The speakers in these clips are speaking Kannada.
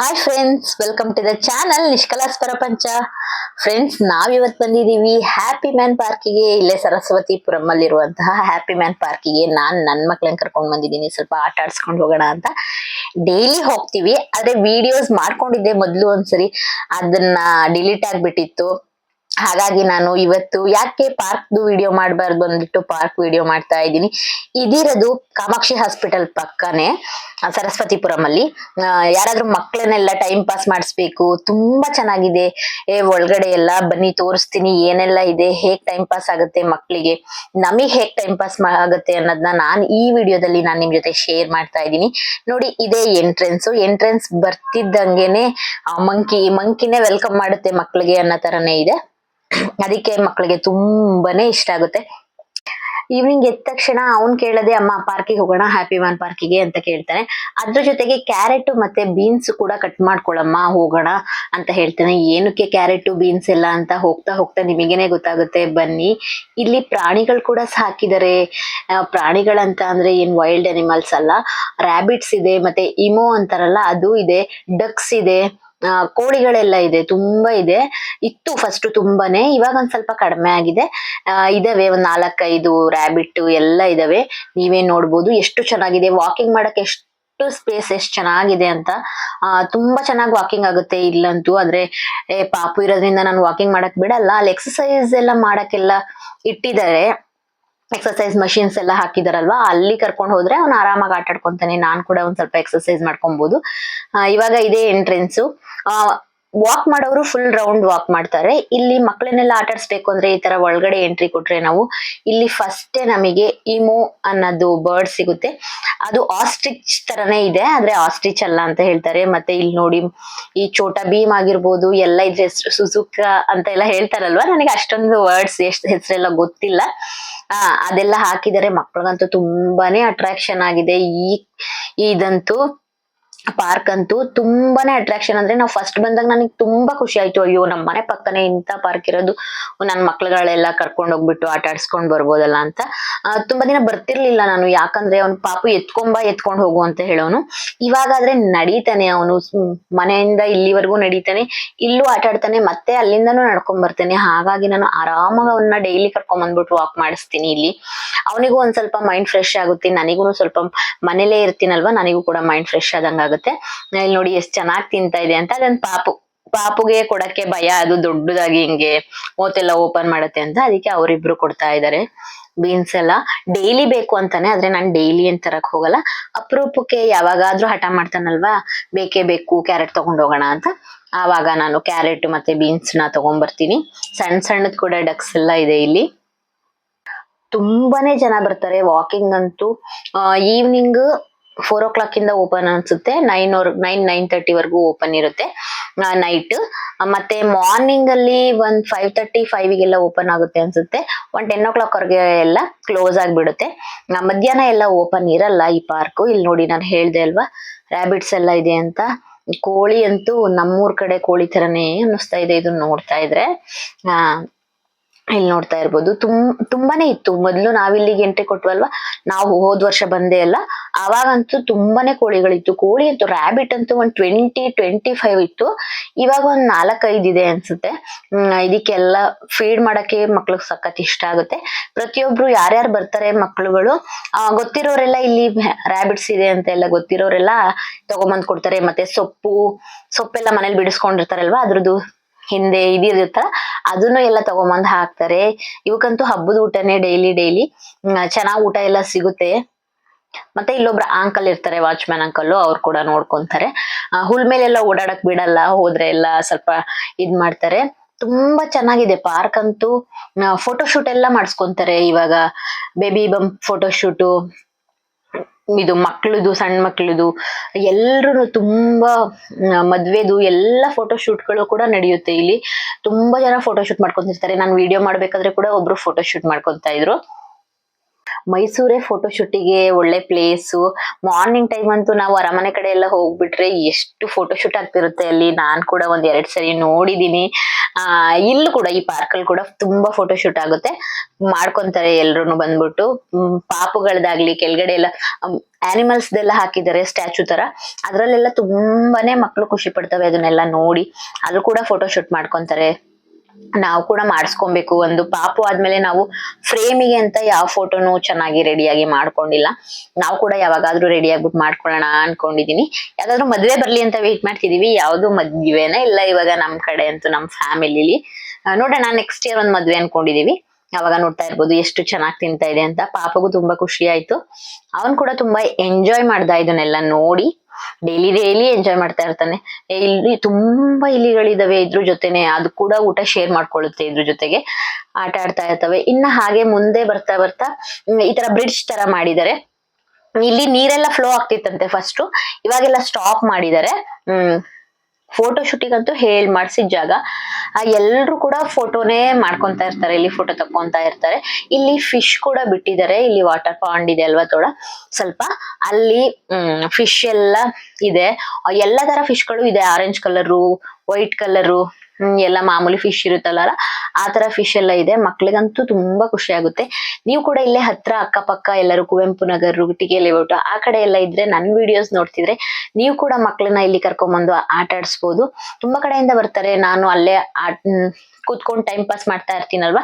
Hi friends welcome to the channel Nishkala's Prapancha friends ನಾವಿವತ್ತು ಬಂದಿದ್ದೀವಿ ಹ್ಯಾಪಿ ಮ್ಯಾನ್ ಪಾರ್ಕಿಗೆ ಇಲ್ಲೇ ಸರಸ್ವತಿಪುರಂ ಅಲ್ಲಿರುವಂತಹ ಹ್ಯಾಪಿ ಮ್ಯಾನ್ ಪಾರ್ಕಿಗೆ ನಾನ್ ನನ್ನ ಮಕ್ಳನ್ನ ಕರ್ಕೊಂಡು ಬಂದಿದ್ದೀನಿ. ಸ್ವಲ್ಪ ಆಟ ಆಡ್ಸ್ಕೊಂಡು ಹೋಗೋಣ ಅಂತ. ಡೈಲಿ ಹೋಗ್ತೀವಿ, ಆದ್ರೆ ವಿಡಿಯೋಸ್ ಮಾಡ್ಕೊಂಡಿದ್ದೆ ಮೊದ್ಲು ಒಂದ್ಸರಿ. ಅದನ್ನ ಡಿಲೀಟ್ ಆಗ್ಬಿಟ್ಟಿತ್ತು. ಹಾಗಾಗಿ ನಾನು ಇವತ್ತು ಯಾಕೆ ಪಾರ್ಕ್ದು ವಿಡಿಯೋ ಮಾಡಬಾರ್ದು ಅಂದ್ಬಿಟ್ಟು ಪಾರ್ಕ್ ವಿಡಿಯೋ ಮಾಡ್ತಾ ಇದ್ದೀನಿ. ಇದಿರೋದು ಕಾಮಾಕ್ಷಿ ಹಾಸ್ಪಿಟಲ್ ಪಕ್ಕನೆ ಸರಸ್ವತಿಪುರಂ ಅಲ್ಲಿ ಯಾರಾದ್ರೂ ಮಕ್ಕಳನ್ನೆಲ್ಲ ಟೈಮ್ ಪಾಸ್ ಮಾಡಿಸ್ಬೇಕು, ತುಂಬಾ ಚೆನ್ನಾಗಿದೆ. ಏ, ಒಳಗಡೆ ಎಲ್ಲ ಬನ್ನಿ, ತೋರಿಸ್ತೀನಿ, ಏನೆಲ್ಲ ಇದೆ, ಹೇಗ್ ಟೈಮ್ ಪಾಸ್ ಆಗುತ್ತೆ ಮಕ್ಕಳಿಗೆ ನಮಗೆ ಹೇಗ್ ಟೈಮ್ ಪಾಸ್ ಆಗುತ್ತೆ ಅನ್ನೋದನ್ನ ನಾನು ಈ ವಿಡಿಯೋದಲ್ಲಿ ನಾನು ನಿಮ್ ಜೊತೆ ಶೇರ್ ಮಾಡ್ತಾ ಇದ್ದೀನಿ. ನೋಡಿ, ಇದೇ ಎಂಟ್ರೆನ್ಸ್ ಎಂಟ್ರೆನ್ಸ್ ಬರ್ತಿದ್ದಂಗೆನೆ ಮಂಕಿ ಮಂಕಿನೇ ವೆಲ್ಕಮ್ ಮಾಡುತ್ತೆ ಮಕ್ಕಳಿಗೆ ಅನ್ನೋ ತರನೇ ಇದೆ. ಅದಕ್ಕೆ ಮಕ್ಕಳಿಗೆ ತುಂಬಾನೇ ಇಷ್ಟ ಆಗುತ್ತೆ. ಈವ್ನಿಂಗ್ ಎದ್ದ ತಕ್ಷಣ ಅವ್ನ್ ಕೇಳದೆ, ಅಮ್ಮ ಪಾರ್ಕಿಗೆ ಹೋಗೋಣ ಹ್ಯಾಪಿ ಮ್ಯಾನ್ ಪಾರ್ಕಿಗೆ ಅಂತ ಕೇಳ್ತಾನೆ. ಅದ್ರ ಜೊತೆಗೆ ಕ್ಯಾರೆಟ್ ಮತ್ತೆ ಬೀನ್ಸ್ ಕೂಡ ಕಟ್ ಮಾಡ್ಕೊಳಮ್ಮ, ಹೋಗೋಣ ಅಂತ ಹೇಳ್ತಾನೆ. ಏನಕ್ಕೆ ಕ್ಯಾರೆಟ್ ಬೀನ್ಸ್ ಎಲ್ಲ ಅಂತ ಹೋಗ್ತಾ ಹೋಗ್ತಾ ನಿಮಗೇನೆ ಗೊತ್ತಾಗುತ್ತೆ. ಬನ್ನಿ. ಇಲ್ಲಿ ಪ್ರಾಣಿಗಳು ಕೂಡ ಸಾಕಿದ್ದಾರೆ ಪ್ರಾಣಿಗಳಂತ ಅಂದ್ರೆ ಏನ್ ವೈಲ್ಡ್ ಅನಿಮಲ್ಸ್ ಅಲ್ಲ. ರ್ಯಾಬಿಟ್ಸ್ ಇದೆ, ಮತ್ತೆ ಇಮೋ ಅಂತಾರಲ್ಲ, ಅದು ಇದೆ. ಡಕ್ಸ್ ಇದೆ. ಆ, ಕೋಳಿಗಳೆಲ್ಲ ಇದೆ ತುಂಬಾ ಇದೆ. ಇತ್ತು ಫಸ್ಟ್ ತುಂಬಾನೇ ಇವಾಗ ಒಂದ್ ಸ್ವಲ್ಪ ಕಡಿಮೆ ಆಗಿದೆ. ಆ, ಇದಾವೆ ಒಂದ್ ನಾಲ್ಕೈದು ರಾಬಿಟ್ ಎಲ್ಲ ಇದಾವೆ. ನೀವೇ ನೋಡ್ಬೋದು ಎಷ್ಟು ಚೆನ್ನಾಗಿದೆ. ವಾಕಿಂಗ್ ಮಾಡಕ್ಕೆ ಎಷ್ಟು ಸ್ಪೇಸ್ ಎಷ್ಟು ಚೆನ್ನಾಗಿದೆ ಅಂತ. ತುಂಬಾ ಚೆನ್ನಾಗಿ ವಾಕಿಂಗ್ ಆಗುತ್ತೆ ಇಲ್ಲಂತೂ. ಆದ್ರೆ ಪಾಪು ಇರೋದ್ರಿಂದ ನಾನು ವಾಕಿಂಗ್ ಮಾಡಕ್ ಬಿಡಲ್ಲ. ಅಲ್ಲಿ ಎಕ್ಸಸೈಸ್ ಎಲ್ಲ ಮಾಡಕ್ಕೆಲ್ಲ ಇಟ್ಟಿದ್ದಾರೆ. ಎಕ್ಸರ್ಸೈಸ್ ಮಷಿನ್ಸ್ ಎಲ್ಲ ಹಾಕಿದಾರಲ್ವಾ? ಅಲ್ಲಿ ಕರ್ಕೊಂಡು ಹೋದ್ರೆ ಅವ್ನು ಆರಾಮಾಗಿ ಆಟಾಡ್ಕೊಂತಾನೆ. ನಾನ್ ಕೂಡ ಒಂದ್ ಸ್ವಲ್ಪ ಎಕ್ಸಸೈಸ್ ಮಾಡ್ಕೊಬಹುದು ಆ, ಇವಾಗ ಇದೇ ಎಂಟ್ರೆನ್ಸ್ ವಾಕ್ ಮಾಡೋರು ಫುಲ್ ರೌಂಡ್ ವಾಕ್ ಮಾಡ್ತಾರೆ. ಇಲ್ಲಿ ಮಕ್ಕಳನ್ನೆಲ್ಲ ಆಟಾಡಿಸ್ಬೇಕು ಅಂದ್ರೆ ಈ ತರ ಒಳಗಡೆ ಎಂಟ್ರಿ ಕೊಟ್ರೆ ನಾವು ಇಲ್ಲಿ ಫಸ್ಟೇ ನಮಗೆ ಇಮೋ ಅನ್ನೋದು ಬರ್ಡ್ ಸಿಗುತ್ತೆ. ಅದು ಆಸ್ಟ್ರಿಚ್ ತರನೇ ಇದೆ ಆದ್ರೆ ಆಸ್ಟ್ರಿಚ್ ಅಲ್ಲ ಅಂತ ಹೇಳ್ತಾರೆ. ಮತ್ತೆ ಇಲ್ಲಿ ನೋಡಿ ಈ ಚೋಟ ಭೀಮ್ ಆಗಿರ್ಬೋದು, ಎಲ್ಲ ಇದ್ರ ಹೆಸರು ಸುಸುಕ ಅಂತ ಎಲ್ಲ ಹೇಳ್ತಾರಲ್ವಾ? ನನಗೆ ಅಷ್ಟೊಂದು ವರ್ಡ್ಸ್ ಎಷ್ಟು ಹೆಸರೆಲ್ಲ ಗೊತ್ತಿಲ್ಲ. ಆ, ಅದೆಲ್ಲ ಹಾಕಿದರೆ ಮಕ್ಕಳಿಗಂತೂ ತುಂಬಾನೇ ಅಟ್ರಾಕ್ಷನ್ ಆಗಿದೆ. ಈ, ಇದಂತೂ ಪಾರ್ಕ್ ಅಂತೂ ತುಂಬಾನೇ ಅಟ್ರಾಕ್ಷನ್ ಅಂದ್ರೆ ನಾವು ಫಸ್ಟ್ ಬಂದಾಗ ನನಗೆ ತುಂಬಾ ಖುಷಿ ಆಯ್ತು. ಅಯ್ಯೋ ನಮ್ಮ ಮನೆ ಪಕ್ಕನೆ ಇಂತ ಪಾರ್ಕ್ ಇರೋದು. ನನ್ನ ಮಕ್ಳುಗಳೆಲ್ಲ ಕರ್ಕೊಂಡು ಹೋಗ್ಬಿಟ್ಟು ಆಟ ಆಡ್ಸ್ಕೊಂಡ್ ಬರ್ಬೋದಲ್ಲ ಅಂತ. ತುಂಬಾ ದಿನ ಬರ್ತಿರ್ಲಿಲ್ಲ ನಾನು. ಯಾಕಂದ್ರೆ ಅವ್ನ ಪಾಪು ಎತ್ಕೊಂಬ ಎತ್ಕೊಂಡ್ ಹೋಗು ಅಂತ ಹೇಳೋನು. ಇವಾಗಾದ್ರೆ ನಡೀತಾನೆ ಅವನು. ಮನೆಯಿಂದ ಇಲ್ಲಿವರೆಗೂ ನಡೀತಾನೆ. ಇಲ್ಲೂ ಆಟ ಆಡ್ತಾನೆ, ಮತ್ತೆ ಅಲ್ಲಿಂದನೂ ನಡ್ಕೊಂಡ್ ಬರ್ತಾನೆ. ಹಾಗಾಗಿ ನಾನು ಆರಾಮಾಗಿ ಅವನ್ನ ಡೈಲಿ ಕರ್ಕೊಂಡ್ ಬಂದ್ಬಿಟ್ಟು ವಾಕ್ ಮಾಡಿಸ್ತೀನಿ ಇಲ್ಲಿ. ಅವನಿಗೂ ಒಂದ್ ಸ್ವಲ್ಪ ಮೈಂಡ್ ಫ್ರೆಶ್ ಆಗುತ್ತೆ. ನನಗೂ ಸ್ವಲ್ಪ ಮನೇಲೇ ಇರ್ತೀನಲ್ವಾ? ನನಗೂ ಕೂಡ ಮೈಂಡ್ ಫ್ರೆಶ್ ಆದಂಗ ಇಲ್ಲಿ ನೋಡಿ ಎಷ್ಟ್ ಚೆನ್ನಾಗಿ ತಿಂತಾ ಇದೆ ಅಂತ ಅದನ್ ಪಾಪು, ಪಾಪುಗೆ ಕೊಡಕ್ಕೆ ಭಯ ಅದು ದೊಡ್ಡದಾಗಿ ಹಿಂಗೆ ಓತೆಲ್ಲ ಓಪನ್ ಮಾಡುತ್ತೆ ಅಂತ ಅದಕ್ಕೆ ಅವರಿಬ್ರು ಕೊಡ್ತಾ ಇದ್ದಾರೆ ಬೀನ್ಸ್ ಎಲ್ಲ ಡೈಲಿ ಬೇಕು ಅಂತಾನೆ, ಆದ್ರೆ ನಾನು ಡೈಲಿ ಏನ್ ತರಕ್ ಹೋಗಲ್ಲ. ಅಪರೂಪಕ್ಕೆ ಯಾವಾಗಾದ್ರೂ ಹಠ ಮಾಡ್ತಾನಲ್ವಾ? ಬೇಕೇ ಬೇಕು ಕ್ಯಾರೆಟ್ ತಗೊಂಡ್ ಹೋಗೋಣ ಅಂತ. ಆವಾಗ ನಾನು ಕ್ಯಾರೆಟ್ ಮತ್ತೆ ಬೀನ್ಸ್ನ ತಗೊಂಡ್ಬರ್ತೀನಿ ಸಣ್ಣ ಸಣ್ಣದ್ ಕೂಡ ಡಕ್ಸ್ ಎಲ್ಲ ಇದೆ ಇಲ್ಲಿ. ತುಂಬಾನೇ ಜನ ಬರ್ತಾರೆ ವಾಕಿಂಗ್ ಅಂತೂ. ಈವ್ನಿಂಗ್ ಫೋರ್ ಓ ಕ್ಲಾಕ್ ಇಂದ ಓಪನ್ ಅನ್ಸುತ್ತೆ. ನೈನ್ ನೈನ್ ನೈನ್ ತರ್ಟಿ ವರ್ಗೂ ಓಪನ್ ಇರುತ್ತೆ. ನೈಟ್ ಮತ್ತೆ ಮಾರ್ನಿಂಗ್ ಅಲ್ಲಿ ಒಂದ್ ಫೈವ್ ತರ್ಟಿ ಫೈವ್ ಗೆಲ್ಲ ಓಪನ್ ಆಗುತ್ತೆ ಅನ್ಸುತ್ತೆ. ಒಂದ್ ಟೆನ್ ಓ ಕ್ಲಾಕ್ ವರ್ಗೆ ಎಲ್ಲ ಕ್ಲೋಸ್ ಆಗಿಬಿಡುತ್ತೆ. ಮಧ್ಯಾಹ್ನ ಎಲ್ಲ ಓಪನ್ ಇರಲ್ಲ ಈ ಪಾರ್ಕ್ ಇಲ್ಲಿ ನೋಡಿ ನಾನು ಹೇಳ್ದೆ ಅಲ್ವಾ? ರ್ಯಾಬಿಟ್ಸ್ ಎಲ್ಲ ಇದೆ ಅಂತ. ಕೋಳಿ ಅಂತೂ ನಮ್ಮೂರ್ ಕಡೆ ಕೋಳಿ ತರನೇ ಅನ್ನಿಸ್ತಾ ಇದೆ. ಇದನ್ನ ನೋಡ್ತಾ ಇದ್ರೆ. ಆ ಇಲ್ಲಿ ನೋಡ್ತಾ ಇರ್ಬೋದು. ತುಂ, ತುಂಬಾನೇ ಇತ್ತು. ಮೊದ್ಲು ನಾವಿಲ್ಲಿಗೆ ಎಂಟ್ರಿ ಕೊಟ್ವಲ್ವಾ? ನಾವು ಹೋದ್ ವರ್ಷ ಬಂದೆ ಅಲ್ಲ. ಅವಾಗಂತೂ ತುಂಬಾನೇ ಕೋಳಿಗಳಿತ್ತು. ಕೋಳಿ ಅಂತೂ ರ್ಯಾಬಿಟ್ ಅಂತೂ ಒಂದ್ ಟ್ವೆಂಟಿ ಟ್ವೆಂಟಿ ಫೈವ್ ಇತ್ತು. ಇವಾಗ ಒಂದ್ ನಾಲ್ಕೈದು ಇದೆ ಅನ್ಸುತ್ತೆ. ಇದಕ್ಕೆಲ್ಲ ಫೀಡ್ ಮಾಡಕ್ಕೆ ಮಕ್ಳಿಗೆ ಸಖತ್ ಇಷ್ಟ ಆಗುತ್ತೆ. ಪ್ರತಿಯೊಬ್ರು ಯಾರ್ಯಾರು ಬರ್ತಾರೆ ಮಕ್ಳುಗಳು ಗೊತ್ತಿರೋರೆಲ್ಲ ಇಲ್ಲಿ ರ್ಯಾಬಿಟ್ಸ್ ಇದೆ ಅಂತ ಎಲ್ಲ ಗೊತ್ತಿರೋರೆಲ್ಲ ತಗೊಂಬಂದ್ ಕೊಡ್ತಾರೆ. ಮತ್ತೆ ಸೊಪ್ಪು, ಸೊಪ್ಪೆಲ್ಲ ಮನೇಲಿ ಬಿಡಿಸ್ಕೊಂಡಿರ್ತಾರಲ್ವಾ? ಅದ್ರದ್ದು ಹಿಂದೆ ಇದಿರುತ್ತ ಅದನ್ನು ಎಲ್ಲ ತಗೊಂಬಂದ್ ಹಾಕ್ತಾರೆ. ಇವಕ್ಕಂತೂ ಹಬ್ಬದ ಊಟನೇ ಡೈಲಿ ಡೈಲಿ ಚೆನ್ನಾಗ್ ಊಟ ಎಲ್ಲ ಸಿಗುತ್ತೆ. ಮತ್ತೆ ಇಲ್ಲೊಬ್ರು ಅಂಕಲ್ ಇರ್ತಾರೆ ವಾಚ್ಮ್ಯಾನ್ ಅಂಕಲ್ ಅವ್ರು ಕೂಡ ನೋಡ್ಕೊಂತಾರೆ. ಹುಲ್ ಮೇಲೆಲ್ಲ ಓಡಾಡಕ್ ಬಿಡಲ್ಲ, ಹೋದ್ರೆ ಎಲ್ಲ ಸ್ವಲ್ಪ ಇದ್ ಮಾಡ್ತಾರೆ. ತುಂಬಾ ಚೆನ್ನಾಗಿದೆ ಪಾರ್ಕ್ ಅಂತೂ. ಫೋಟೋಶೂಟ್ ಎಲ್ಲ ಮಾಡಿಸ್ಕೊಂತಾರೆ ಇವಾಗ. ಬೇಬಿ ಬಂಪ್ ಫೋಟೋ ಶೂಟು ಇದು ಮಕ್ಳದು ಸಣ್ಣ ಮಕ್ಳದು ಎಲ್ಲರೂ ತುಂಬಾ ಮದ್ವೆದು ಎಲ್ಲ ಫೋಟೋಶೂಟ್ಗಳು ಕೂಡ ನಡೆಯುತ್ತೆ ಇಲ್ಲಿ. ತುಂಬಾ ಜನ ಫೋಟೋಶೂಟ್ ಮಾಡ್ಕೊಂತಿರ್ತಾರೆ. ನಾನು ವಿಡಿಯೋ ಮಾಡ್ಬೇಕಾದ್ರೆ ಕೂಡ ಒಬ್ರು ಫೋಟೋಶೂಟ್ ಮಾಡ್ಕೊಂತ ಇದ್ರು. ಮೈಸೂರೇ ಫೋಟೋ ಶೂಟಿಗೆ ಒಳ್ಳೆ ಪ್ಲೇಸು ಮಾರ್ನಿಂಗ್ ಟೈಮ್ ಅಂತೂ ನಾವು ಅರಮನೆ ಕಡೆ ಎಲ್ಲ ಹೋಗ್ಬಿಟ್ರೆ ಎಷ್ಟು ಫೋಟೋ ಶೂಟ್ ಆಗ್ತಿರುತ್ತೆ ಅಲ್ಲಿ. ನಾನ್ ಕೂಡ ಒಂದ್ ಎರಡ್ ಸರಿ ನೋಡಿದೀನಿ. ಆ, ಇಲ್ಲೂ ಕೂಡ ಈ ಪಾರ್ಕ್ ಅಲ್ಲಿ ಕೂಡ ತುಂಬಾ ಫೋಟೋ ಶೂಟ್ ಆಗುತ್ತೆ. ಮಾಡ್ಕೊಂತಾರೆ ಎಲ್ರು ಬಂದ್ಬಿಟ್ಟು. ಪಾಪುಗಳ್ದಾಗ್ಲಿ, ಕೆಳಗಡೆ ಎಲ್ಲ ಆನಿಮಲ್ಸ್ ಹಾಕಿದ್ದಾರೆ ಸ್ಟ್ಯಾಚು ತರ. ಅದ್ರಲ್ಲೆಲ್ಲ ತುಂಬಾನೇ ಮಕ್ಳು ಖುಷಿ ಪಡ್ತವೆ ಅದನ್ನೆಲ್ಲ ನೋಡಿ. ಅಲ್ಲೂ ಕೂಡ ಫೋಟೋ ಶೂಟ್ ಮಾಡ್ಕೊಂತಾರೆ. ನಾವು ಕೂಡ ಮಾಡಿಸ್ಕೊಬೇಕು. ಒಂದು ಪಾಪು ಆದ್ಮೇಲೆ ನಾವು ಫ್ರೇಮಿಗೆ ಅಂತ ಯಾವ ಫೋಟೋನು ಚೆನ್ನಾಗಿ ರೆಡಿಯಾಗಿ ಮಾಡ್ಕೊಂಡಿಲ್ಲ. ನಾವು ಕೂಡ ಯಾವಾಗಾದ್ರೂ ರೆಡಿ ಆಗ್ಬಿಟ್ಟು ಮಾಡ್ಕೊಳ್ಳೋಣ ಅನ್ಕೊಂಡಿದೀನಿ. ಯಾವ್ದಾದ್ರು ಮದ್ವೆ ಬರ್ಲಿ ಅಂತ ವೇಟ್ ಮಾಡ್ತಿದೀವಿ. ಯಾವ್ದು ಮದ್ವೆನ ಇಲ್ಲ ಇವಾಗ ನಮ್ ಕಡೆ ಅಂತೂ ನಮ್ ಫ್ಯಾಮಿಲಿಲಿ. ನೋಡೋಣ ನೆಕ್ಸ್ಟ್ ಇಯರ್ ಒಂದ್ ಮದ್ವೆ ಅನ್ಕೊಂಡಿದೀವಿ. ಅವಾಗ ನೋಡ್ತಾ ಇರ್ಬೋದು, ಎಷ್ಟು ಚೆನ್ನಾಗಿ ತಿಂತಾ ಇದೆ ಅಂತ. ಪಾಪಗೂ ತುಂಬಾ ಖುಷಿ ಆಯ್ತು. ಅವನ್ ಕೂಡ ತುಂಬಾ ಎಂಜಾಯ್ ಮಾಡ್ದ ಇದನ್ನೆಲ್ಲ ನೋಡಿ. ಡೈಲಿ ಡೈಲಿ ಎಂಜಾಯ್ ಮಾಡ್ತಾ ಇರ್ತಾನೆ. ಇಲ್ಲಿ ತುಂಬಾ ಇಲಿಗಳಿದಾವೆ ಇದ್ರ ಜೊತೆನೆ. ಅದು ಕೂಡ ಊಟ ಶೇರ್ ಮಾಡ್ಕೊಳ್ಳುತ್ತೆ ಇದ್ರ ಜೊತೆಗೆ. ಆಟ ಆಡ್ತಾ ಇರ್ತವೆ. ಇನ್ನ ಹಾಗೆ ಮುಂದೆ ಬರ್ತಾ ಬರ್ತಾ ಈ ತರ ಬ್ರಿಡ್ಜ್ ತರ ಮಾಡಿದ್ದಾರೆ. ಇಲ್ಲಿ ನೀರೆಲ್ಲ ಫ್ಲೋ ಆಗ್ತಿತ್ತಂತೆ ಫಸ್ಟ್ ಇವಾಗೆಲ್ಲ ಸ್ಟಾಪ್ ಮಾಡಿದ್ದಾರೆ. ಹ್ಮ್. ಫೋಟೋ ಶೂಟಿಂಗ್ ಅಂತೂ ಹೇಳ್ ಮಾಡಿಸಿದ ಜಾಗ. ಎಲ್ಲರೂ ಕೂಡ ಫೋಟೋನೇ ಮಾಡ್ಕೊಂತಾ ಇರ್ತಾರೆ ಇಲ್ಲಿ ಫೋಟೋ ತಕ್ಕೊಂತಾ ಇರ್ತಾರೆ. ಇಲ್ಲಿ ಫಿಶ್ ಕೂಡ ಬಿಟ್ಟಿದ್ದಾರೆ ಇಲ್ಲಿ ವಾಟರ್ ಪಾಂಡ್ ಇದೆ ಅಲ್ವಾ ತೋಡ? ಸ್ವಲ್ಪ ಅಲ್ಲಿ ಫಿಶ್ ಎಲ್ಲ ಇದೆ. ಆ, ಎಲ್ಲ ತರ ಫಿಶ್ಗಳು ಇದೆ ಆರೆಂಜ್ ಕಲರು ವೈಟ್ ಕಲರು ಎಲ್ಲ ಮಾಮೂಲಿ ಫಿಶ್ ಇರುತ್ತಲ್ಲ ಆ ತರ ಫಿಶ್ ಎಲ್ಲ ಇದೆ. ಮಕ್ಳಿಗಂತೂ ತುಂಬಾ ಖುಷಿ ಆಗುತ್ತೆ. ನೀವು ಕೂಡ ಇಲ್ಲೇ ಹತ್ರ ಅಕ್ಕಪಕ್ಕ ಎಲ್ಲರೂ ಕುವೆಂಪು ನಗರ್ ಟಿಕೆ ಲೇಔಟ್ ಆ ಕಡೆ ಎಲ್ಲ ಇದ್ರೆ ನನ್ ವಿಡಿಯೋಸ್ ನೋಡ್ತಿದ್ರೆ ನೀವು ಕೂಡ ಮಕ್ಳನ್ನ ಇಲ್ಲಿ ಕರ್ಕೊಂಡ್ಬಂದು ಆಟ ಆಡಿಸ್ಬೋದು. ತುಂಬಾ ಕಡೆಯಿಂದ ಬರ್ತಾರೆ. ನಾನು ಅಲ್ಲೇ ಕೂತ್ಕೊಂಡು ಟೈಮ್ ಪಾಸ್ ಮಾಡ್ತಾ ಇರ್ತೀನಲ್ವಾ?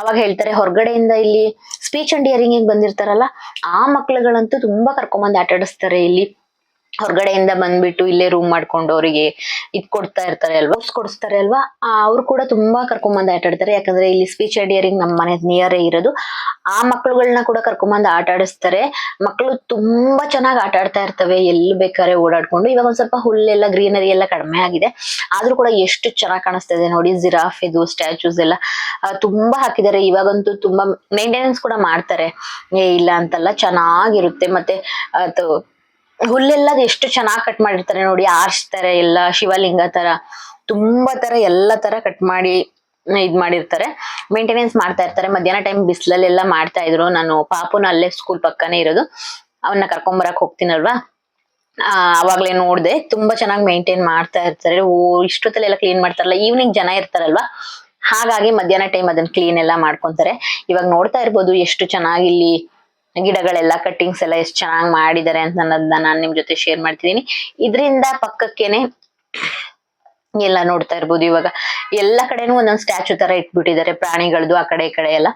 ಅವಾಗ ಹೇಳ್ತಾರೆ, ಹೊರಗಡೆಯಿಂದ ಇಲ್ಲಿ ಸ್ಪೀಚ್ ಅಂಡ್ ಹಿಯರಿಂಗ್ ಬಂದಿರ್ತಾರಲ್ಲ, ಆ ಮಕ್ಳುಗಳಂತೂ ತುಂಬಾ ಕರ್ಕೊಂಬಂದು ಆಟ ಆಡಿಸ್ತಾರೆ ಇಲ್ಲಿ. ಹೊರಗಡೆಯಿಂದ ಬಂದ್ಬಿಟ್ಟು ಇಲ್ಲೇ ರೂಮ್ ಮಾಡ್ಕೊಂಡು ಅವರಿಗೆ ಇದ್ ಕೊಡ್ತಾ ಇರ್ತಾರೆ ಅಲ್ವಾ? ಕೊಡಿಸ್ತಾರೆ ಅಲ್ವಾ? ಅವ್ರು ಕೂಡ ತುಂಬಾ ಕರ್ಕೊಂಬಂದ್ ಆಟ ಆಡ್ತಾರೆ. ಯಾಕಂದ್ರೆ ಇಲ್ಲಿ ಸ್ಪೀಚ್ ಐಡಿಯರಿಂಗ್ ನಮ್ಮ ಮನೆ ನಿಯರೇ ಇರೋದು. ಆ ಮಕ್ಳುಗಳನ್ನ ಕೂಡ ಕರ್ಕೊಂಬಂದ್ ಆಟ ಆಡಿಸ್ತಾರೆ. ಮಕ್ಕಳು ತುಂಬಾ ಚೆನ್ನಾಗಿ ಆಟ ಆಡ್ತಾ ಇರ್ತವೆ. ಎಲ್ಲಿ ಬೇಕಾದ್ರೆ ಓಡಾಡ್ಕೊಂಡು. ಇವಾಗ ಒಂದ್ ಸ್ವಲ್ಪ ಹುಲ್ಲೆಲ್ಲ ಗ್ರೀನರಿ ಎಲ್ಲ ಕಡಿಮೆ ಆಗಿದೆ. ಆದ್ರೂ ಕೂಡ ಎಷ್ಟು ಚೆನ್ನಾಗಿ ಕಾಣಿಸ್ತಾ ಇದೆ ನೋಡಿ. ಜಿರಾಫ್ ಇದು ಸ್ಟ್ಯಾಚೂಸ್ ಎಲ್ಲ ತುಂಬಾ ಹಾಕಿದ್ದಾರೆ. ಇವಾಗಂತೂ ತುಂಬಾ ಮೇಂಟೆನೆನ್ಸ್ ಕೂಡ ಮಾಡ್ತಾರೆ. ಏ, ಇಲ್ಲ ಅಂತಲ್ಲ, ಚೆನ್ನಾಗಿರುತ್ತೆ. ಮತ್ತೆ ಅದು ಹುಲ್ಲೆಲ್ಲ ಎಷ್ಟು ಚೆನ್ನಾಗಿ ಕಟ್ ಮಾಡಿರ್ತಾರೆ ನೋಡಿ ಆರ್ಸ್ತಾರೆ ಎಲ್ಲ, ಶಿವಲಿಂಗ ತರ, ತುಂಬಾ ತರ ಎಲ್ಲ ತರ ಕಟ್ ಮಾಡಿ, ಇದ್ ಮಾಡಿರ್ತಾರೆ. ಮೇಂಟೆನೆನ್ಸ್ ಮಾಡ್ತಾ ಇರ್ತಾರೆ. ಮಧ್ಯಾಹ್ನ ಟೈಮ್ ಬಿಸಿಲಲ್ಲೆಲ್ಲ ಮಾಡ್ತಾ ಇದ್ರು. ನಾನು ಪಾಪುನ ಅಲ್ಲೇ ಸ್ಕೂಲ್ ಪಕ್ಕನೇ ಇರೋದು. ಅವನ್ನ ಕರ್ಕೊಂಬರಕ್ ಹೋಗ್ತೀನಲ್ವಾ? ಆ, ಅವಾಗ್ಲೇ ನೋಡ್ದೆ. ತುಂಬಾ ಚೆನ್ನಾಗಿ ಮೇಂಟೈನ್ ಮಾಡ್ತಾ ಇರ್ತಾರೆ. ಓ, ಇಷ್ಟೊತ್ತಲ್ಲೆಲ್ಲ ಕ್ಲೀನ್ ಮಾಡ್ತಾರಲ್ಲ ಈವ್ನಿಂಗ್ ಜನ ಇರ್ತಾರಲ್ವಾ? ಹಾಗಾಗಿ ಮಧ್ಯಾಹ್ನ ಟೈಮ್ ಅದನ್ನ ಕ್ಲೀನ್ ಎಲ್ಲ ಮಾಡ್ಕೊಂತಾರೆ. ಇವಾಗ ನೋಡ್ತಾ ಇರ್ಬೋದು ಎಷ್ಟು ಚೆನ್ನಾಗಿ ಇಲ್ಲಿ ಗಿಡಗಳೆಲ್ಲ ಕಟ್ಟಿಂಗ್ಸ್ ಎಲ್ಲ ಎಷ್ಟು ಚೆನ್ನಾಗಿ ಮಾಡಿದ್ದಾರೆ ಅಂತ ಅನ್ನೋದನ್ನ ನಾನು ನಿಮ್ ಜೊತೆ ಶೇರ್ ಮಾಡ್ತಿದ್ದೀನಿ ಇದರಿಂದ ಪಕ್ಕಕ್ಕೇನೆ ಎಲ್ಲ ನೋಡ್ತಾ ಇರ್ಬೋದು ಇವಾಗ. ಎಲ್ಲ ಕಡೆನೂ ಒಂದೊಂದು ಸ್ಟ್ಯಾಚು ತರ ಇಟ್ಬಿಟ್ಟಿದ್ದಾರೆ ಪ್ರಾಣಿಗಳದ್ದು ಆ ಕಡೆ ಈ ಕಡೆ ಎಲ್ಲ.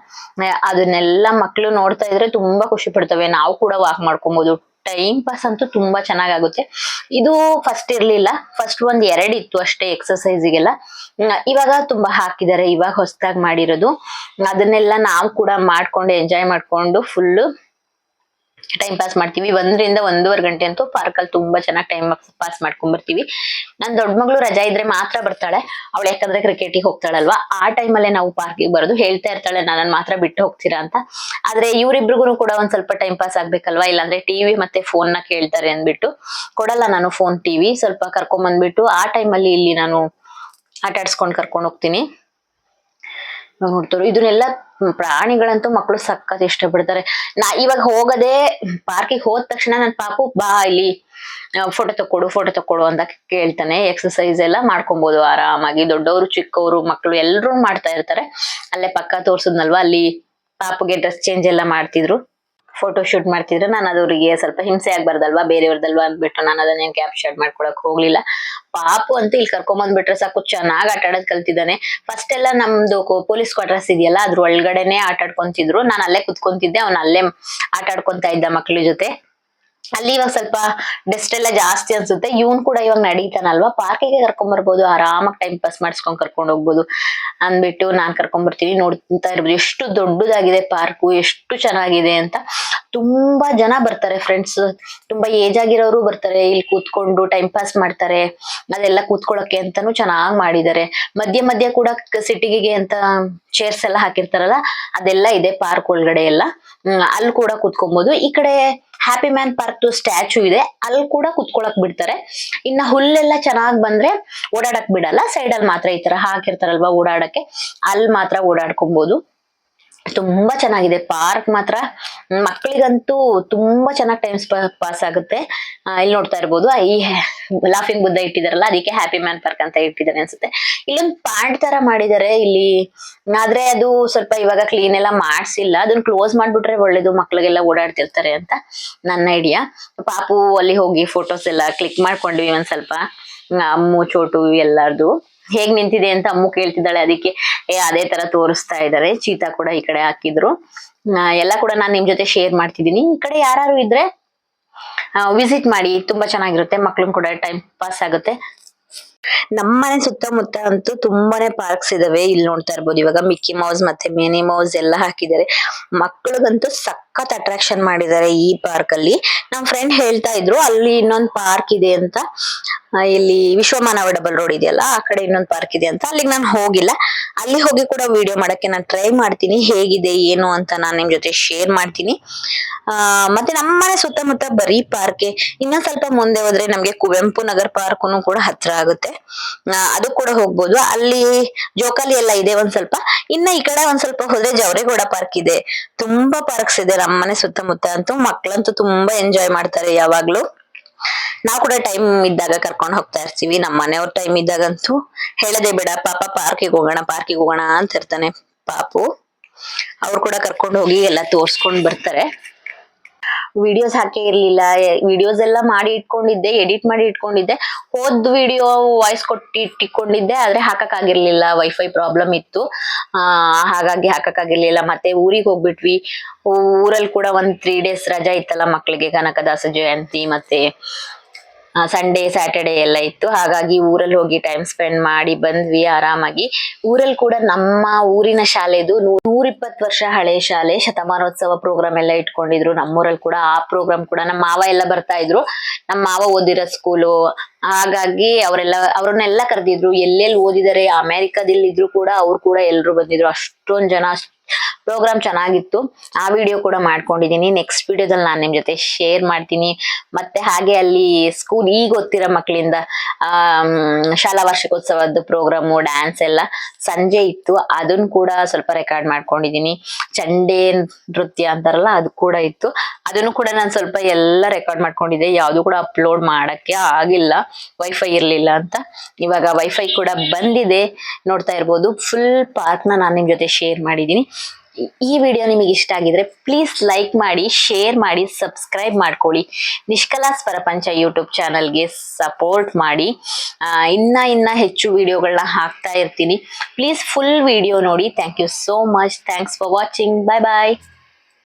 ಅದನ್ನೆಲ್ಲ ಮಕ್ಳು ನೋಡ್ತಾ ಇದ್ರೆ ತುಂಬಾ ಖುಷಿ ಪಡ್ತವೆ. ನಾವು ಕೂಡ ವಾಕ್ ಮಾಡ್ಕೊಬಹುದು ಟೈಮ್ ಪಾಸ್ ಅಂತೂ ತುಂಬಾ ಚೆನ್ನಾಗಾಗುತ್ತೆ. ಇದು ಫಸ್ಟ್ ಇರ್ಲಿಲ್ಲ. ಫಸ್ಟ್ ಒಂದ್ ಎರಡ್ ಇತ್ತು ಅಷ್ಟೇ ಎಕ್ಸಸೈಸಿಗೆಲ್ಲ ಇವಾಗ ತುಂಬಾ ಹಾಕಿದ್ದಾರೆ. ಇವಾಗ ಹೊಸದಾಗಿ ಮಾಡಿರೋದು. ಅದನ್ನೆಲ್ಲ ನಾವು ಕೂಡ ಮಾಡ್ಕೊಂಡು ಎಂಜಾಯ್ ಮಾಡ್ಕೊಂಡು ಫುಲ್ ಟೈಮ್ ಪಾಸ್ ಮಾಡ್ತೀವಿ. ಒಂದರಿಂದ ಒಂದೂವರೆ ಗಂಟೆ ಅಂತೂ ಪಾರ್ಕ್ ಅಲ್ಲಿ ತುಂಬಾ ಚೆನ್ನಾಗಿ ಟೈಮ್ ಪಾಸ್ ಮಾಡ್ಕೊಂಡ್ ಬರ್ತೀವಿ ನನ್ ದೊಡ್ಡ ಮಗಳು ರಜಾ ಇದ್ರೆ ಮಾತ್ರ ಬರ್ತಾಳೆ. ಅವಳು ಯಾಕಂದ್ರೆ ಕ್ರಿಕೆಟಿಗೆ ಹೋಗ್ತಾಳಲ್ವಾ. ಆ ಟೈಮಲ್ಲೇ ನಾವು ಪಾರ್ಕಿಗೆ ಬರೋದು. ಹೇಳ್ತಾ ಇರ್ತಾಳೆ ನನ್ನ ಮಾತ್ರ ಬಿಟ್ಟು ಹೋಗ್ತೀರಾ ಅಂತ. ಆದ್ರೆ ಇವ್ರಿಬ್ರಿಗೂ ಕೂಡ ಒಂದ್ ಸ್ವಲ್ಪ ಟೈಮ್ ಪಾಸ್ ಆಗ್ಬೇಕಲ್ವಾ? ಇಲ್ಲಾಂದ್ರೆ ಟಿವಿ ಮತ್ತೆ ಫೋನ್ನ ಕೇಳ್ತಾರೆ ಅಂದ್ಬಿಟ್ಟು. ಕೊಡಲ್ಲ ನಾನು ಫೋನ್ ಟಿವಿ ಸ್ವಲ್ಪ ಕರ್ಕೊಂಡ್ ಬಂದ್ಬಿಟ್ಟು ಆ ಟೈಮಲ್ಲಿ ಇಲ್ಲಿ ನಾನು ಆಟ ಆಡ್ಸ್ಕೊಂಡ್ ಕರ್ಕೊಂಡ್ ಹೋಗ್ತೀನಿ. ಇವಾಗ ನೋಡ್ತಾರೆ ಇದನ್ನೆಲ್ಲ ಪ್ರಾಣಿಗಳಂತೂ ಮಕ್ಕಳು ಇಷ್ಟ ಪಡ್ತಾರೆ ನಾ ಇವಾಗ ಹೋಗದೆ ಪಾರ್ಕಿಗೆ ಹೋದ ತಕ್ಷಣ ನನ್ ಪಾಪು, ಬಾ ಇಲ್ಲಿ ಫೋಟೋ ತಕ್ಕೊಡು ಫೋಟೋ ತಕ್ಕೊಡು ಅಂತ ಕೇಳ್ತಾನೆ. ಎಕ್ಸಸೈಸ್ ಎಲ್ಲ ಮಾಡ್ಕೊಬಹುದು ಆರಾಮಾಗಿ. ದೊಡ್ಡವರು, ಚಿಕ್ಕವರು ಮಕ್ಕಳು ಎಲ್ಲರೂ ಮಾಡ್ತಾ ಇರ್ತಾರೆ. ಅಲ್ಲೇ ಪಕ್ಕ ತೋರ್ಸದ್ನಲ್ವಾ, ಅಲ್ಲಿ ಪಾಪುಗೆ ಡ್ರೆಸ್ ಚೇಂಜ್ ಎಲ್ಲ ಮಾಡ್ತಿದ್ರು. ಫೋಟೋ ಶೂಟ್ ಮಾಡ್ತಿದ್ರು ನಾನು ಅದವರಿಗೆ ಸ್ವಲ್ಪ ಹಿಂಸೆ ಆಗ್ಬಾರ್ದಲ್ವಾ, ಬೇರೆಯವ್ರದಲ್ವಾ ಅಂದ್ಬಿಟ್ಟು ನಾನು ಕ್ಯಾಪ್ ಕ್ಯಾಪ್ಚರ್ ಮಾಡ್ಕೊಳಕ್ ಹೋಗ್ಲಿಲ್ಲ. ಪಾಪು ಅಂತ ಇಲ್ಲಿ ಕರ್ಕೊಂಡ್ ಬಂದ್ಬಿಟ್ರೆ ಸಾಕು, ಚೆನ್ನಾಗಿ ಆಟ ಆಡೋದ್ ಕಲ್ತಿದ್ದಾನೆ. ಫಸ್ಟ್ ಎಲ್ಲ ನಮ್ದು ಪೊಲೀಸ್ ಕ್ವಾರ್ಟರ್ಸ್ ಇದೆಯಲ್ಲ ಅದ್ರ ಒಳಗಡೆನೆ ಆಟ ಆಡ್ಕೊಂತಿದ್ರು. ನಾನು ಅಲ್ಲೇ ಕುತ್ಕೊಂತಿದ್ದೆ, ಅವ್ನ ಅಲ್ಲೇ ಆಟ ಆಡ್ಕೊಂತ ಇದ್ದ ಮಕ್ಳ ಜೊತೆ. ಅಲ್ಲಿ ಇವಾಗ ಸ್ವಲ್ಪ ಡೆಸ್ಟ್ ಎಲ್ಲ ಜಾಸ್ತಿ ಅನ್ಸುತ್ತೆ. ಇವನ್ ಕೂಡ ಇವಾಗ ನಡೀತಾನಲ್ವಾ? ಪಾರ್ಕಿಗೆ ಕರ್ಕೊಂಡ್ ಬರ್ಬೋದು. ಆರಾಮಾಗಿ ಟೈಮ್ ಪಾಸ್ ಮಾಡಿಸ್ಕೊಂಡ್ ಕರ್ಕೊಂಡ್ ಹೋಗ್ಬೋದು ಅಂದ್ಬಿಟ್ಟು ನಾನ್ ಕರ್ಕೊಂಡ್ ಬರ್ತೀನಿ. ನೋಡ್ತಾ ಇರ್ಬೋದು. ಎಷ್ಟು ದೊಡ್ಡದಾಗಿದೆ ಪಾರ್ಕು ಎಷ್ಟು ಚೆನ್ನಾಗಿದೆ ಅಂತ ತುಂಬಾ ಜನ ಬರ್ತಾರೆ ಫ್ರೆಂಡ್ಸ್ ತುಂಬಾ ಏಜ್ ಆಗಿರೋರು ಬರ್ತಾರೆ. ಇಲ್ಲಿ ಕೂತ್ಕೊಂಡು ಟೈಮ್ ಪಾಸ್ ಮಾಡ್ತಾರೆ. ಅದೆಲ್ಲ ಕೂತ್ಕೊಳ್ಳೋಕೆ ಅಂತಾನು ಚೆನ್ನಾಗ್ ಮಾಡಿದ್ದಾರೆ. ಮಧ್ಯ ಮಧ್ಯ ಕೂಡ ಸಿಟಿಗೆ ಅಂತ ಚೇರ್ಸ್ ಎಲ್ಲ ಹಾಕಿರ್ತಾರಲ್ಲ, ಅದೆಲ್ಲ ಇದೆ ಪಾರ್ಕ್ ಒಳಗಡೆ ಎಲ್ಲ. ಅಲ್ಲಿ ಕೂಡ ಕೂತ್ಕೊಬಹುದು ಈ ಕಡೆ ಹ್ಯಾಪಿ ಮ್ಯಾನ್ ಪಾರ್ಕ್ ಸ್ಟ್ಯಾಚು ಇದೆ. ಅಲ್ಲಿ ಕೂಡ ಕುತ್ಕೊಳಕ್ ಬಿಡ್ತಾರೆ. ಇನ್ನ ಹುಲ್ಲೆಲ್ಲ ಚೆನ್ನಾಗ್ ಬಂದ್ರೆ ಓಡಾಡಕ್ ಬಿಡಲ್ಲ. ಸೈಡ್ ಅಲ್ಲಿ ಮಾತ್ರ ಈ ತರ ಹಾಕಿರ್ತಾರಲ್ವಾ ಓಡಾಡಕ್ಕೆ? ಅಲ್ಲಿ ಮಾತ್ರ ಓಡಾಡ್ಕೊಬಹುದು ತುಂಬಾ ಚೆನ್ನಾಗಿದೆ. ಪಾರ್ಕ್ ಮಾತ್ರ ಮಕ್ಕಳಿಗಂತೂ ತುಂಬಾ ಚೆನ್ನಾಗಿ ಟೈಮ್ ಪಾಸ್ ಆಗುತ್ತೆ. ಇಲ್ಲಿ ನೋಡ್ತಾ ಇರ್ಬೋದು. ಈ ಲಾಫಿಂಗ್ ಬುದ್ಧ ಇಟ್ಟಿದಾರಲ್ಲ, ಅದಕ್ಕೆ ಹ್ಯಾಪಿ ಮ್ಯಾನ್ ಪಾರ್ಕ್ ಅಂತ ಇಟ್ಟಿದ್ದಾರೆ ಅನ್ಸುತ್ತೆ. ಇಲ್ಲೊಂದು ಪ್ಯಾಂಟ್ ತರ ಮಾಡಿದ್ದಾರೆ ಇಲ್ಲಿ. ಆದ್ರೆ ಅದು ಸ್ವಲ್ಪ ಇವಾಗ ಕ್ಲೀನ್ ಎಲ್ಲ ಮಾಡ್ಸಿಲ್ಲ. ಅದನ್ನ ಕ್ಲೋಸ್ ಮಾಡ್ಬಿಟ್ರೆ ಒಳ್ಳೇದು, ಮಕ್ಳಿಗೆಲ್ಲ ಓಡಾಡ್ತಿರ್ತಾರೆ ಅಂತ ನನ್ನ ಐಡಿಯಾ ಪಾಪು ಅಲ್ಲಿ ಹೋಗಿ ಫೋಟೋಸ್ ಎಲ್ಲ ಕ್ಲಿಕ್ ಮಾಡ್ಕೊಂಡ್ವಿ ಒಂದ್ ಸ್ವಲ್ಪ. ಅಮ್ಮು, ಚೋಟು ಎಲ್ಲಾರ್ದು. ಹೇಗ್ ನಿಂತಿದೆ ಅಂತ ಅಮ್ಮು ಕೇಳ್ತಿದ್ದಾಳೆ ಅದಕ್ಕೆ, ಏ, ಅದೇ ತರ ತೋರಿಸ್ತಾ ಇದ್ದಾರೆ ಚೀತಾ ಕೂಡ ಈ ಕಡೆ ಹಾಕಿದ್ರು. ಎಲ್ಲ ಕೂಡ ನಾನು ನಿಮ್ ಜೊತೆ ಶೇರ್ ಮಾಡ್ತಿದ್ದೀನಿ. ಈ ಕಡೆ ಯಾರು ಇದ್ರೆ ವಿಸಿಟ್ ಮಾಡಿ, ತುಂಬಾ ಚೆನ್ನಾಗಿರುತ್ತೆ ಮಕ್ಳು ಕೂಡ ಟೈಮ್ ಪಾಸ್ ಆಗುತ್ತೆ. ನಮ್ಮನೆ ಸುತ್ತಮುತ್ತ ಅಂತೂ ತುಂಬಾನೇ ಪಾರ್ಕ್ಸ್ ಇದಾವೆ ಇಲ್ಲಿ ನೋಡ್ತಾ ಇರ್ಬೋದು. ಇವಾಗ ಮಿಕ್ಕಿ ಮೌಸ್ ಮತ್ತೆ ಮಿನಿ ಮೌಸ್ ಎಲ್ಲ ಹಾಕಿದ್ದಾರೆ. ಮಕ್ಕಳಿಗಂತೂ ಸಖತ್ ಅಟ್ರಾಕ್ಷನ್ ಮಾಡಿದ್ದಾರೆ ಈ ಪಾರ್ಕ್ ಅಲ್ಲಿ. ನಮ್ ಫ್ರೆಂಡ್ ಹೇಳ್ತಾ ಇದ್ರು, ಅಲ್ಲಿ ಇನ್ನೊಂದ್ ಪಾರ್ಕ್ ಇದೆ ಅಂತ. ಇಲ್ಲಿ ವಿಶ್ವಮಾನವ ಡಬಲ್ ರೋಡ್ ಇದೆಯಲ್ಲ, ಆ ಕಡೆ ಇನ್ನೊಂದು ಪಾರ್ಕ್ ಇದೆ ಅಂತ. ಅಲ್ಲಿಗೆ ನಾನು ಹೋಗಿಲ್ಲ. ಅಲ್ಲಿ ಹೋಗಿ ಕೂಡ ವಿಡಿಯೋ ಮಾಡಕ್ಕೆ ನಾನು ಟ್ರೈ ಮಾಡ್ತೀನಿ, ಹೇಗಿದೆ, ಏನು ಅಂತ ನಾನು ನಿಮ್ ಜೊತೆ ಶೇರ್ ಮಾಡ್ತೀನಿ. ಆ, ಮತ್ತೆ ನಮ್ಮನೆ ಸುತ್ತಮುತ್ತ ಬರೀ ಪಾರ್ಕೆ ಇನ್ನೊಂದ್ ಸ್ವಲ್ಪ ಮುಂದೆ ಹೋದ್ರೆ ನಮ್ಗೆ ಕುವೆಂಪು ನಗರ್ ಪಾರ್ಕ್ನು ಕೂಡ ಹತ್ರ ಆಗುತ್ತೆ. ಅದು ಕೂಡ ಹೋಗ್ಬೋದು. ಅಲ್ಲಿ ಜೋಕಾಲಿ ಎಲ್ಲ ಇದೆ ಒಂದ್ ಸ್ವಲ್ಪ. ಇನ್ನ ಈ ಕಡೆ ಒಂದ್ ಸ್ವಲ್ಪ ಹೋದ್ರೆ ಜವರೇಗೌಡ ಪಾರ್ಕ್ ಇದೆ. ತುಂಬಾ ಪಾರ್ಕ್ಸ್ ಇದೆ ನಮ್ಮನೆ ಸುತ್ತಮುತ್ತ ಅಂತೂ ಮಕ್ಳಂತೂ ತುಂಬಾ ಎಂಜಾಯ್ ಮಾಡ್ತಾರೆ ಯಾವಾಗ್ಲೂ. ನಾವು ಕೂಡ ಟೈಮ್ ಇದ್ದಾಗ ಕರ್ಕೊಂಡು ಹೋಗ್ತಾ ಇರ್ತೀವಿ. ನಮ್ಮ ಮನೆಯವ್ರ ಟೈಮ್ ಇದ್ದಾಗಂತೂ ಹೇಳದೆ ಬೇಡ. ಪಾಪ ಪಾರ್ಕಿಗೆ ಹೋಗೋಣ ಪಾರ್ಕಿಗೆ ಹೋಗೋಣ ಅಂತ ಇರ್ತಾನೆ ಪಾಪು. ಅವ್ರು ಕೂಡ ಕರ್ಕೊಂಡು ಹೋಗಿ ಎಲ್ಲ ತೋರ್ಸ್ಕೊಂಡ್ ಬರ್ತಾರೆ. ವಿಡಿಯೋಸ್ ಹಾಕೇ ಇರ್ಲಿಲ್ಲ ವಿಡಿಯೋಸ್ ಎಲ್ಲ ಮಾಡಿ ಇಟ್ಕೊಂಡಿದ್ದೆ ಎಡಿಟ್ ಮಾಡಿ ಇಟ್ಕೊಂಡಿದ್ದೆ. ಹೋದ್ ವಿಡಿಯೋ ವಾಯ್ಸ್ ಕೊಟ್ಟು, ಇಟ್ಕೊಂಡಿದ್ದೆ, ಆದ್ರೆ ಹಾಕಕ್ ಆಗಿರ್ಲಿಲ್ಲ ವೈಫೈ ಪ್ರಾಬ್ಲಮ್ ಇತ್ತು ಹಾಗಾಗಿ ಹಾಕಕ್ ಆಗಿರ್ಲಿಲ್ಲ ಮತ್ತೆ ಊರಿಗೆ ಹೋಗ್ಬಿಟ್ವಿ. ಊರಲ್ಲಿ ಕೂಡ ಒಂದ್ ತ್ರೀ ಡೇಸ್ ರಜಾ ಇತ್ತಲ್ಲ ಮಕ್ಕಳಿಗೆ ಕನಕದಾಸ ಜಯಂತಿ, ಮತ್ತೆ ಸಂಡೇ ಸ್ಯಾಟರ್ಡೆ ಎಲ್ಲ ಇತ್ತು. ಹಾಗಾಗಿ ಊರಲ್ಲಿ ಹೋಗಿ ಟೈಮ್ ಸ್ಪೆಂಡ್ ಮಾಡಿ ಬಂದ್ವಿ ಆರಾಮಾಗಿ. ಊರಲ್ಲಿ ಕೂಡ ನಮ್ಮ ಊರಿನ ಶಾಲೆದು ನೂರಿಪ್ಪತ್ತು ವರ್ಷ ಹಳೆ ಶಾಲೆ, ಶತಮಾನೋತ್ಸವ ಪ್ರೋಗ್ರಾಮ್ ಎಲ್ಲ ಇಟ್ಕೊಂಡಿದ್ರು. ನಮ್ಮೂರಲ್ಲಿ ಕೂಡ ಆ ಪ್ರೋಗ್ರಾಮ್ ಕೂಡ ನಮ್ಮ ಮಾವ ಎಲ್ಲ ಬರ್ತಾ ಇದ್ರು. ನಮ್ಮ ಮಾವ ಓದಿರೋ ಸ್ಕೂಲು ಹಾಗಾಗಿ ಅವರೆಲ್ಲ, ಅವ್ರನ್ನೆಲ್ಲ ಕರೆದಿದ್ರು. ಎಲ್ಲೆಲ್ಲಿ ಓದಿದ್ದಾರೆ ಅಮೆರಿಕಾದಲ್ಲಿ ಇದ್ರು ಕೂಡ ಅವ್ರು ಕೂಡ ಎಲ್ರು ಬಂದಿದ್ರು. ಅಷ್ಟೊಂದ್ ಜನ ಪ್ರೋಗ್ರಾಮ್ ಚೆನ್ನಾಗಿತ್ತು. ಆ ವಿಡಿಯೋ ಕೂಡ ಮಾಡ್ಕೊಂಡಿದ್ದೀನಿ ನೆಕ್ಸ್ಟ್ ವಿಡಿಯೋದಲ್ಲಿ ನಾನು ನಿಮ್ಮ ಜೊತೆ ಶೇರ್ ಮಾಡ್ತೀನಿ. ಮತ್ತೆ ಹಾಗೆ ಅಲ್ಲಿ ಸ್ಕೂಲ್ ಈಗ ಗೊತ್ತಿರೋ ಮಕ್ಕಳಿಂದ ಶಾಲಾ ವಾರ್ಷಿಕೋತ್ಸವದ ಪ್ರೋಗ್ರಾಮು ಡ್ಯಾನ್ಸ್ ಎಲ್ಲ ಸಂಜೆ ಇತ್ತು. ಅದನ್ನ ಕೂಡ ಸ್ವಲ್ಪ ರೆಕಾರ್ಡ್ ಮಾಡ್ಕೊಂಡಿದ್ದೀನಿ ಚಂಡೆ ನೃತ್ಯ ಅಂತಾರಲ್ಲ, ಅದು ಕೂಡ ಇತ್ತು. ಅದನ್ನು ಕೂಡ ನಾನು ಸ್ವಲ್ಪ ಎಲ್ಲ ರೆಕಾರ್ಡ್ ಮಾಡ್ಕೊಂಡಿದ್ದೆ. ಯಾವುದು ಕೂಡ ಅಪ್ಲೋಡ್ ಮಾಡಕ್ಕೆ ಆಗಿಲ್ಲ. ವೈಫೈ ಇರ್ಲಿಲ್ಲ ಅಂತ. ಇವಾಗ ವೈಫೈ ಕೂಡ ಬಂದಿದೆ. ನೋಡ್ತಾ ಇರ್ಬೋದು. ಫುಲ್ ಪಾರ್ಕ್ನ ನಾನು ನಿಮ್ಮ ಜೊತೆ ಶೇರ್ ಮಾಡಿದ್ದೀನಿ ಈ- ವಿಡಿಯೋ ನಿಮಗೆ ಇಷ್ಟ ಆಗಿದ್ರೆ ಪ್ಲೀಸ್ ಲೈಕ್ ಮಾಡಿ ಶೇರ್ ಮಾಡಿ ಸಬ್ಸ್ಕ್ರೈಬ್ ಮಾಡ್ಕೊಳ್ಳಿ. ನಿಷ್ಕಲಾ ಪರಪಂಚ ಯೂಟ್ಯೂಬ್ ಚಾನಲ್ಗೆ ಸಪೋರ್ಟ್ ಮಾಡಿ. ಇನ್ನ ಇನ್ನ ಹೆಚ್ಚು ವಿಡಿಯೋಗಳನ್ನ ಹಾಕ್ತಾ ಇರ್ತೀನಿ. ಪ್ಲೀಸ್ ಫುಲ್ ವಿಡಿಯೋ ನೋಡಿ. Thank you so much thanks for watching bye bye